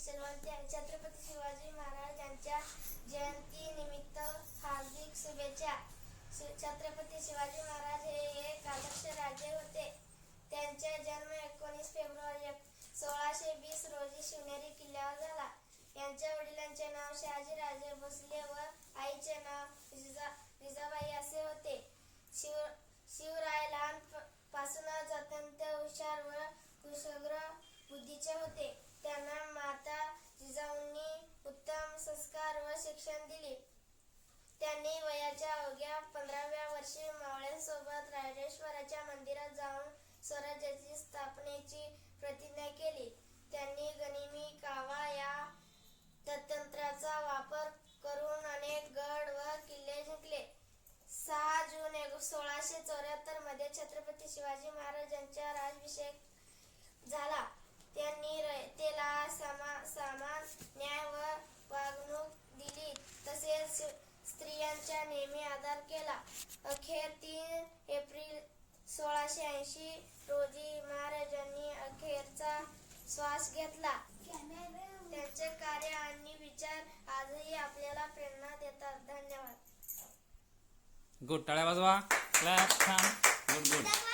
सन्मानते छत्रपती शिवाजी महाराज यांच्या जयंती निमित्त हार्दिक शुभेच्छा. छत्रपती शिवाजी महाराज हे एक आदर्श राजे होते. त्यांचा जन्म एकोणीस फेब्रुवारी सोळाशे वीस रोजी शिवनेरी किल्ल्यावर झाला. यांच्या वडिलांचे नाव शहाजी राजे भोसले व आईचे नाव जिजा शिक्षण दिले. त्यांनी वयाच्या अवघ्या पंधराव्या वर्षी मावळ्यांसोबत राजेश्वराच्या मंदिरात जाऊन स्वराज्याची स्थापनेची प्रतिज्ञा केली. त्यांनी गनिमी कावा या तंत्राचा वापर करून अनेक गड व किल्ले जिंकले. सहा जून एक सोळाशे चौऱ्याहत्तरमध्ये छत्रपती शिवाजी महाराजांच्या राजभिषेक सादर केला. अखेर तीन एप्रिल सोळाशे ऐंशी रोजी महाराजांनी अखेरचा श्वास घेतला. त्यांचे कार्य आणि विचार आजही आपल्याला प्रेरणा देतात. धन्यवाद. गुड. टाळ्या वाजवा. Good good